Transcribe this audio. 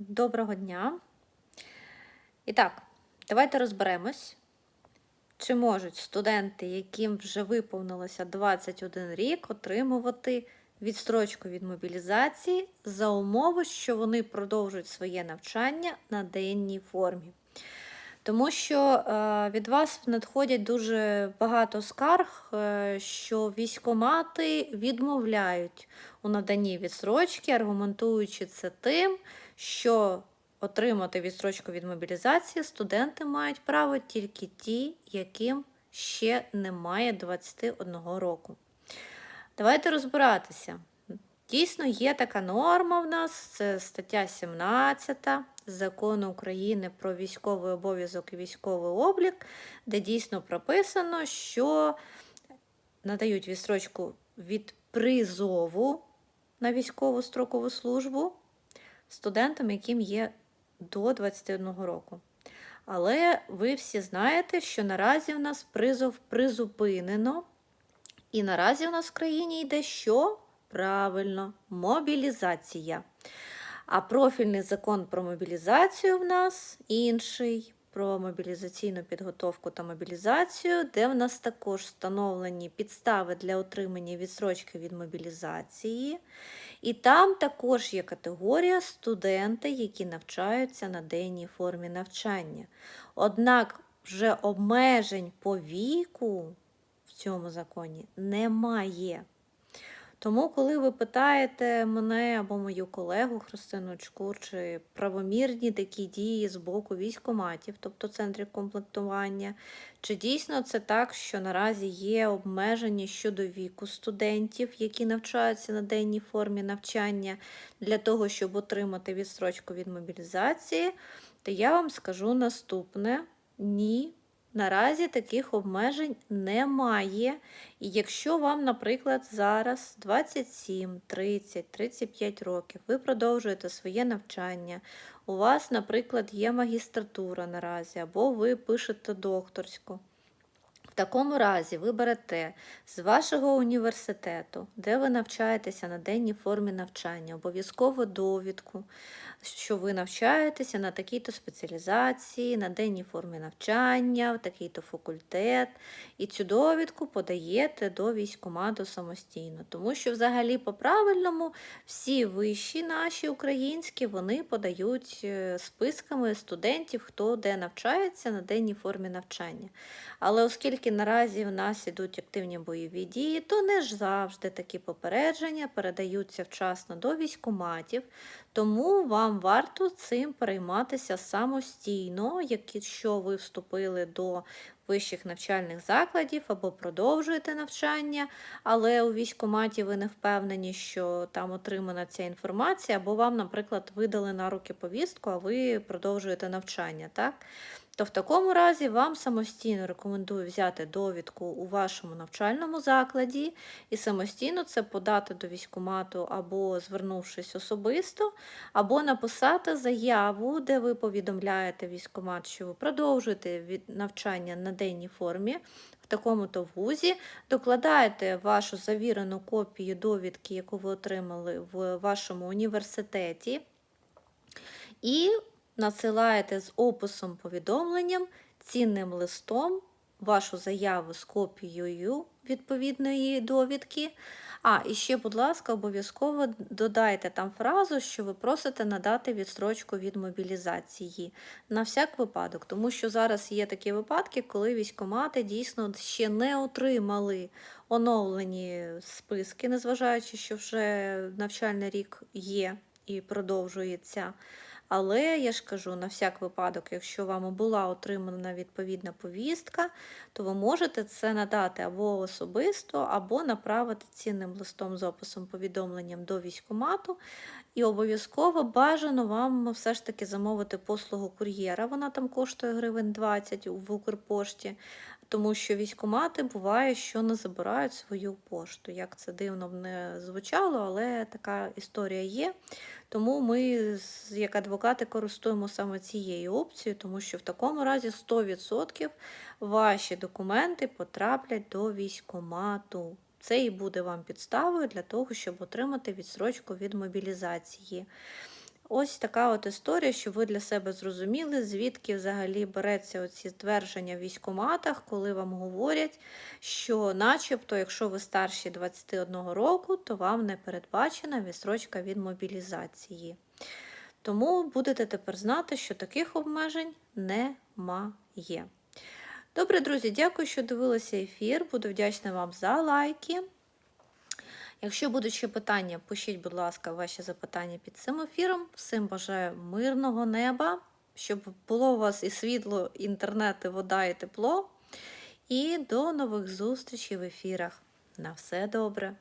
Доброго дня. І так, давайте розберемось, чи можуть студенти, яким вже виповнилося 21 рік, отримувати відстрочку від мобілізації за умови, що вони продовжують своє навчання на денній формі. Тому що е, від вас надходять дуже багато скарг, е, що військомати відмовляють у наданні відстрочки, аргументуючи це тим, що отримати відстрочку від мобілізації студенти мають право тільки ті, яким ще немає 21 року. Давайте розбиратися. Дійсно, є така норма в нас, це стаття 17 закону України про військовий обов'язок і військовий облік, де дійсно прописано, що надають відстрочку від призову на військову строкову службу студентам, яким є до 21 року. Але ви всі знаєте, що наразі в нас призов призупинено, і наразі в нас в країні йде що? Правильно, мобілізація. А профільний закон про мобілізацію в нас інший, про мобілізаційну підготовку та мобілізацію, де в нас також встановлені підстави для отримання відстрочки від мобілізації. І там також є категорія студенти, які навчаються на денній формі навчання. Однак вже обмежень по віку в цьому законі немає. Тому, коли ви питаєте мене або мою колегу Христину Чкур, чи правомірні такі дії з боку військоматів, тобто центрів комплектування, чи дійсно це так, що наразі є обмеження щодо віку студентів, які навчаються на денній формі навчання для того, щоб отримати відстрочку від мобілізації, то я вам скажу наступне: ні. Наразі таких обмежень немає. І якщо вам, наприклад, зараз 27, 30, 35 років, ви продовжуєте своє навчання, у вас, наприклад, є магістратура наразі, або ви пишете докторську. Такому разі ви берете з вашого університету, де ви навчаєтеся на денній формі навчання, обов'язково довідку, що ви навчаєтеся на такій-то спеціалізації, на денній формі навчання, в такий-то факультет. І цю довідку подаєте до військкомату самостійно. Тому що, взагалі, по-правильному, всі вищі наші українські вони подають е, списками студентів, хто де навчається на денній формі навчання. Але оскільки наразі в нас ідуть активні бойові дії, то не ж завжди такі попередження передаються вчасно до військкоматів. Тому вам варто цим перейматися самостійно, якщо ви вступили до вищих навчальних закладів або продовжуєте навчання, але у військкоматі ви не впевнені, що там отримана ця інформація, або вам, наприклад, видали на руки повістку, а ви продовжуєте навчання. так? То в такому разі вам самостійно рекомендую взяти довідку у вашому навчальному закладі і самостійно це подати до військкомату або звернувшись особисто, або написати заяву, де ви повідомляєте військкомат, що ви продовжуєте від навчання на денній формі. Такому-то вузі докладаєте вашу завірену копію довідки, яку ви отримали в вашому університеті, і надсилаєте з описом повідомленням, цінним листом вашу заяву з копією відповідної довідки. А, і ще, будь ласка, обов'язково додайте там фразу, що ви просите надати відстрочку від мобілізації на всяк випадок, тому що зараз є такі випадки, коли військкомати дійсно ще не отримали оновлені списки, незважаючи, що вже навчальний рік є і продовжується. Але я ж кажу, на всяк випадок, якщо вам була отримана відповідна повістка, то ви можете це надати або особисто, або направити цінним листом з описом повідомленням до військкомату. І обов'язково бажано вам все ж таки замовити послугу кур'єра. Вона там коштує гривень 20 в Укрпошті, тому що військкомати буває, що не забирають свою пошту. Як це дивно б не звучало, але така історія є. Тому ми, як адвокати, користуємо саме цією опцією, тому що в такому разі 100% ваші документи потраплять до військкомату. Це і буде вам підставою для того, щоб отримати відсрочку від мобілізації. Ось така от історія, щоб ви для себе зрозуміли, звідки взагалі береться оці ствердження в військкоматах, коли вам говорять, що начебто, якщо ви старші 21 року, то вам не передбачена відстрочка від мобілізації. Тому будете тепер знати, що таких обмежень немає. Добре, друзі, дякую, що дивилися ефір. Буду вдячна вам за лайки. Якщо будуть ще питання, пишіть, будь ласка, ваші запитання під цим ефіром. Всім бажаю мирного неба, щоб було у вас і світло, інтернет, і вода, і тепло. І до нових зустрічей в ефірах. На все добре!